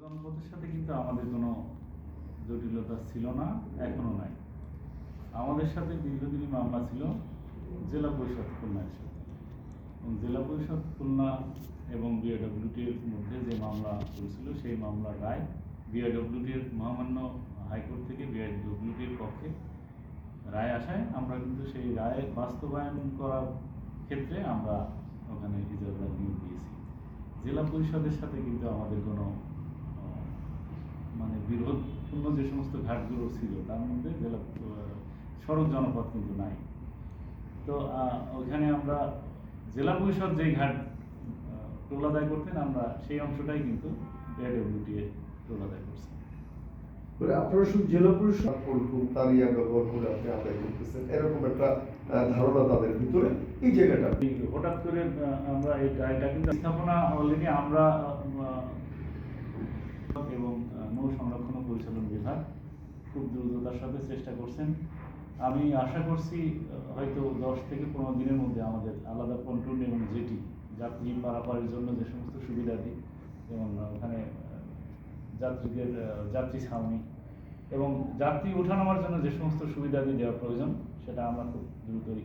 জনপথের সাথে কিন্তু আমাদের কোনো জটিলতা ছিল না, এখনও নাই। আমাদের সাথে দীর্ঘদিনই মামলা ছিল জেলা পরিষদ খুলনার সাথে। এবং জেলা পরিষদ খুলনা এবং বিআইডব্লিউটি এর মধ্যে যে মামলা চলছিল সেই মামলার রায় বিআইডব্লিউটি এর মহামান্য হাইকোর্ট থেকে বিআইডব্লিউটি এর পক্ষে রায় আসায় আমরা কিন্তু সেই রায় বাস্তবায়ন করার ক্ষেত্রে আমরা ওখানে ইজারাদার নিয়োগ দিয়েছি। জেলা পরিষদের সাথে কিন্তু আমাদের কোনো বিরোধপূর্ণ যে সমস্ত ঘাটগুলো ছিল তার মধ্যে জেলা সড়ক জনপথ কিন্তু নাই। তো ওখানে আমরা জেলা পরিষদ যে ঘাট আহ, টোল আদায় করতেন আমরা সেই অংশটাই কিন্তু বিআইডব্লিউটি এ টোল আদায় করছি। আপনারা শুধু জেলা পরিষদ পরিপূর্ণ তারিয়া ব্যবহার করে আপনি আদায় করতেছেন এরকম একটা ধারণা তাদের ভিতরে এই জায়গাটা। হঠাৎ করে আমরা এটা এটা কিন্তু স্থাপনা অলরেডি আমরা এবং নৌ সংরক্ষণ পরিচালন বিভাগ খুব দ্রুততার সাথে চেষ্টা করছেন। আমি আশা করছি হয়তো দশ থেকে পনেরো দিনের মধ্যে আমাদের আলাদা এবং জেটি, যাত্রী পারাপারের জন্য যে সমস্ত সুবিধাদি যেমন ওখানে যাত্রীদের যাত্রী ছাউনি এবং যাত্রী ওঠানামার জন্য যে সমস্ত সুবিধাদি দেওয়া প্রয়োজন, সেটা আমরা খুব দ্রুতই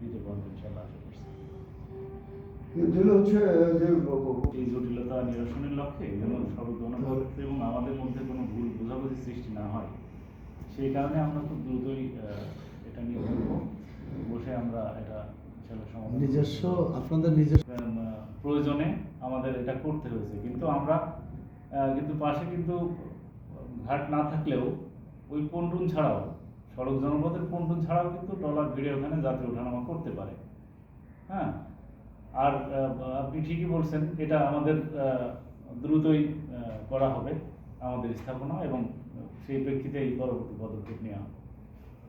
দিতে পারব ইনশাল্লাহ আশা করছি। যেটা হচ্ছে যে এই জটিলতা নিরসনের লক্ষ্যে যেমন সড়ক জনপথ এবং আমাদের মধ্যে কোনো ভুল বোঝাবুঝি সৃষ্টি না হয় সেই কারণে আমরা খুব দ্রুতই এটা নিয়ে বলব বসে আমরা এটা। নিজস্ব আপনাদের নিজস্ব। প্রয়োজনে আমাদের এটা করতে হয়েছে। কিন্তু আমরা কিন্তু পাশে কিন্তু ঘাট না থাকলেও ওই পন্টুন ছাড়াও সড়ক জনপথের পন্টুন ছাড়াও কিন্তু ট্রলার ভিড়ে ওখানে যাত্রী ওঠানামা করতে পারে। আর আপনি ঠিকই বলছেন, এটা আমাদের দ্রুতই করা হবে আমাদের স্থাপনা এবং সেই প্রেক্ষিতে এই পরবর্তী পদক্ষেপ নেওয়া হবে।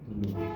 ধন্যবাদ।